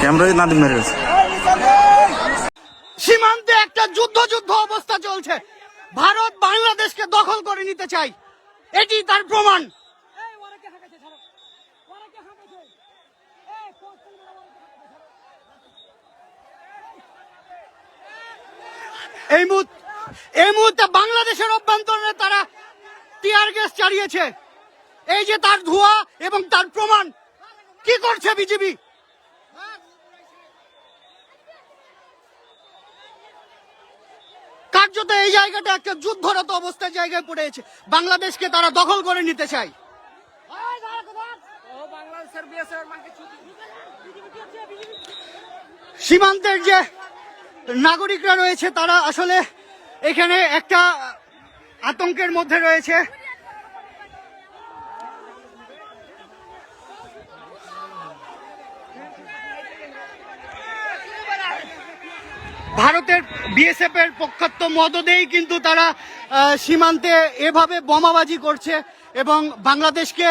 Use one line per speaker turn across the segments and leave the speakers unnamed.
ক্যামেরায় নাদিম মেরে
সীমান্তে একটা যুদ্ধ যুদ্ধ অবস্থা চলছে। ভারত বাংলাদেশকে দখল করে নিতে চাই। এটি তার প্রমাণ। এই মুহূর্তে বাংলাদেশের অভ্যন্তরে তারা টিয়ার গ্যাস চালিয়েছে। এই যে তার ধোঁয়া এবং তার প্রমাণ, কি করছে বিজেপি কার্যত এই জায়গাটা একটা যুদ্ধরত অবস্থার জায়গায় পড়েছে বাংলাদেশকে তারা দখল করে নিতে চায় সীমান্তের যে নাগরিকরা রয়েছে, তারা আসলে এখানে একটা আতঙ্কের মধ্যে রয়েছে। ভারতের বিএসএফ এর পক্ষাত্ম মদদেই কিন্তু তারা সীমান্তে এভাবে বোমাবাজি করছে এবং বাংলাদেশকে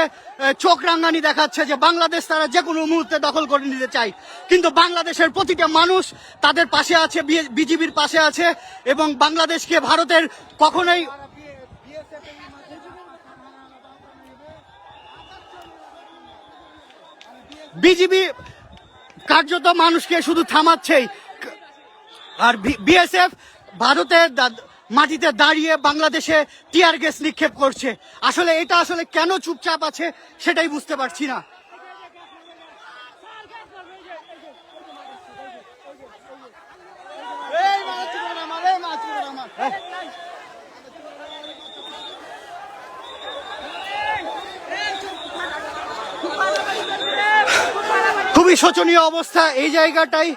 চোখ রাঙ্গানি দেখাচ্ছে যে বাংলাদেশ তারা যে কোনো মুহূর্তে দখল করে নিতে চায়। কিন্তু বাংলাদেশের প্রতিটা মানুষ তাদের পাশে আছে বিজিবির পাশে আছে এবং বাংলাদেশকে ভারতের কখনোই বিজিবি কার্যত মানুষকে শুধু থামাচ্ছেই। আর বিএসএফ ভারতের মাটিতে দাঁড়িয়ে বাংলাদেশে টিয়ার গ্যাস নিক্ষেপ করছে। আসলে এটা আসলে কেন চুপচাপ আছে সেটাই বুঝতে পারছি না এই মাছ ছিল না আমার, এই মাছ ছিল না আমার। এই। খুবই শোচনীয় অবস্থা। এই জায়গাটাই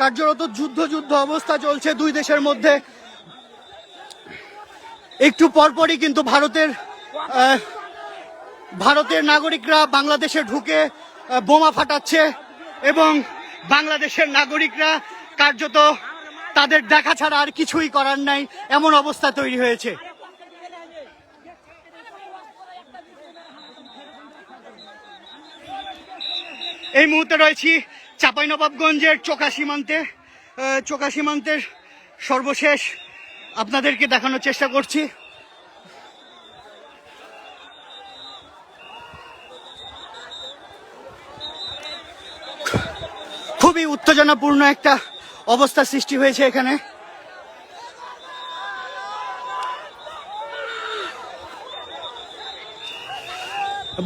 কার্যরত যুদ্ধ যুদ্ধ অবস্থা চলছে দুই দেশের মধ্যে। একটু পরপরই কিন্তু ভারতের ভারতের নাগরিকরা বাংলাদেশে ঢুকে বোমা ফাটাচ্ছে এবং বাংলাদেশের নাগরিকরা কার্যত তাদের দেখা ছাড়া আর কিছুই করার নাই, এমন অবস্থা তৈরি হয়েছে। এই মুহূর্তে রয়েছি চাঁপাইনবাবগঞ্জের চোকা সীমান্তে চোকা সীমান্তের সর্বশেষ আপনাদেরকে দেখানোর চেষ্টা করছি। খুবই উত্তেজনাপূর্ণ একটা অবস্থা সৃষ্টি হয়েছে এখানে।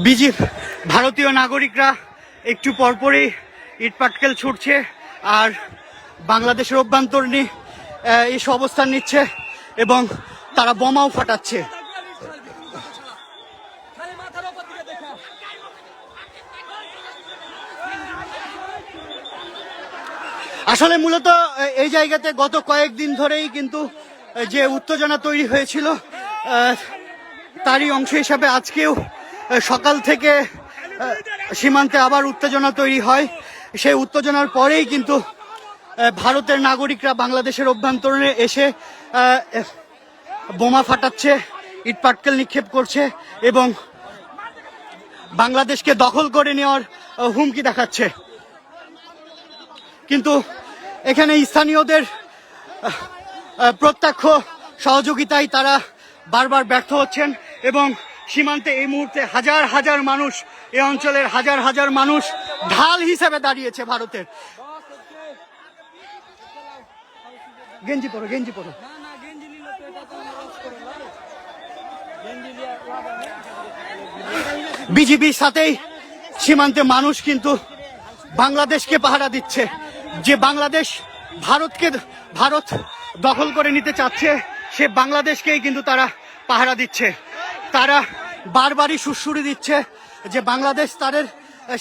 বিজি ভারতীয় নাগরিকরা একটু পরপরই ইটপাটকেল ছুটছে আর বাংলাদেশের অভ্যন্তরীণ এসে অবস্থান নিচ্ছে এবং তারা বোমাও ফাটাচ্ছে। আসলে মূলত এই জায়গাতে গত কয়েকদিন ধরেই কিন্তু যে উত্তেজনা তৈরি হয়েছিল তারই অংশ হিসাবে আজকেও সকাল থেকে সীমান্তে আবার উত্তেজনা তৈরি হয়। সেই উত্তেজনার পরেই কিন্তু ভারতের নাগরিকরা বাংলাদেশের অভ্যন্তরে এসে বোমা ফাটাচ্ছে ইটপাটকেল নিক্ষেপ করছে এবং বাংলাদেশকে দখল করে নেওয়ার হুমকি দেখাচ্ছে। কিন্তু এখানে স্থানীয়দের প্রত্যক্ষ সহযোগিতায় তারা বারবার ব্যর্থ হচ্ছেন এবং সীমান্তে এই মুহূর্তে হাজার হাজার মানুষ এই অঞ্চলের হাজার হাজার মানুষ ঢাল হিসেবে দাঁড়িয়েছে ভারতের। গেঞ্জি পরো গেঞ্জি পরো। বিজিবির সাথেই সীমান্তে মানুষ কিন্তু বাংলাদেশকে পাহারা দিচ্ছে। যে বাংলাদেশ ভারতকে ভারত দখল করে নিতে চাচ্ছে সে বাংলাদেশকেই কিন্তু তারা পাহারা দিচ্ছে। তারা বারবারই সুশ্রুরি দিচ্ছে যে বাংলাদেশ তাদের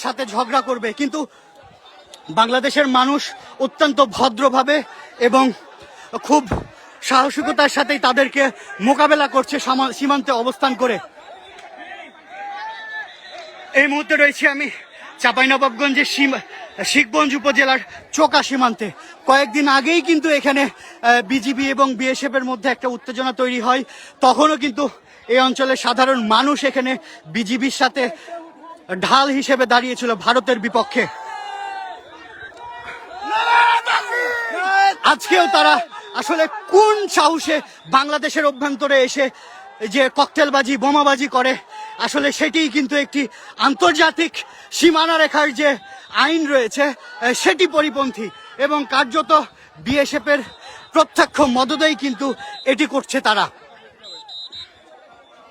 সাথে ঝগড়া করবে। কিন্তু বাংলাদেশের মানুষ অত্যন্ত ভদ্রভাবে এবং খুব সাহসিকতার সাথেই তাদেরকে মোকাবেলা করছে সীমান্তে অবস্থান করে। এই মুহূর্তে রয়েছে আমি চাঁপাইনবাবগঞ্জের সীমা শিখগঞ্জ উপজেলার চোকা সীমান্তে। কয়েকদিন আগেই কিন্তু এখানে বিজিবি এবং বিএসএফ এর মধ্যে একটা উত্তেজনা তৈরি হয়। তখনও কিন্তু এই অঞ্চলের সাধারণ মানুষ এখানে বিজিবির সাথে ঢাল হিসেবে দাঁড়িয়েছিল ভারতের বিপক্ষে। আজকেও তারা আসলে কোন সাহসে বাংলাদেশের অভ্যন্তরে এসে যে ককটেলবাজি, বোমাবাজি করে, আসলে সেটিই কিন্তু একটি আন্তর্জাতিক সীমানা রেখার যে আইন রয়েছে সেটি পরিপন্থী এবং কার্যত বিএসএফ এর প্রত্যক্ষ মদতেই কিন্তু এটি করছে তারা।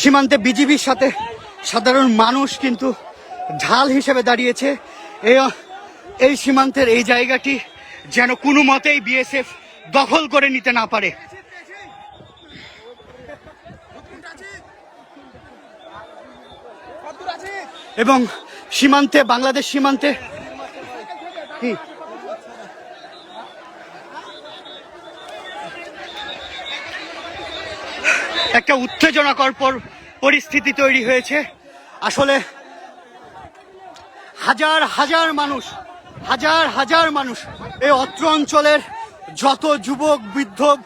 সীমান্তে বিজিবির সাথে সাধারণ মানুষ কিন্তু ঢাল হিসেবে দাঁড়িয়েছে। এই এই সীমান্তের এই জায়গাটি যেন কোনো মতেই বিএসএফ দখল করে নিতে না পারে। এবং সীমান্তে, বাংলাদেশ সীমান্তে কি? একটা উত্তেজনাকর পর- পরিস্থিতি তৈরি হয়েছে। আসলে হাজার হাজার মানুষ, হাজার হাজার মানুষ এই অত্র অঞ্চলের যত যুবক, বৃদ্ধ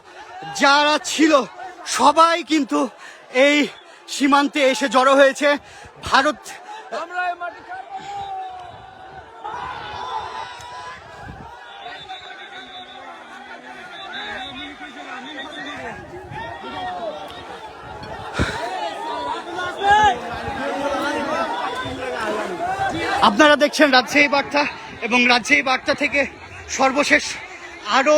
যারা ছিল, সবাই কিন্তু এই সীমান্তে এসে জড়ো হয়েছে। ভারত আপনারা দেখছেন রাজশাহী বার্তা এবং রাজশাহী বার্তা থেকে সর্বশেষ আরও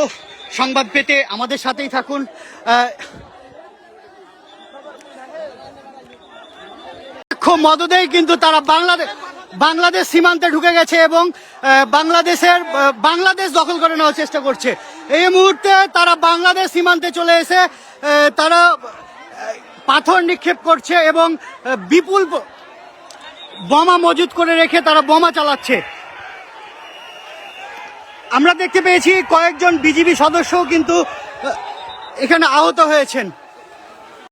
সংবাদ পেতে আমাদের সাথেই থাকুন। খুব মদতেই কিন্তু তারা বাংলাদেশ বাংলাদেশ সীমান্তে ঢুকে গেছে এবং বাংলাদেশের বাংলাদেশ দখল করে নেওয়ার চেষ্টা করছে। এই মুহূর্তে তারা বাংলাদেশ সীমান্তে চলে এসে তারা পাথর নিক্ষেপ করছে এবং বিপুল বোমা মজুত করে রেখে তারা বোমা চালাচ্ছে। আমরা দেখতে পেয়েছি কয়েকজন বিজিবি সদস্যও কিন্তু এখানে আহত হয়েছেন।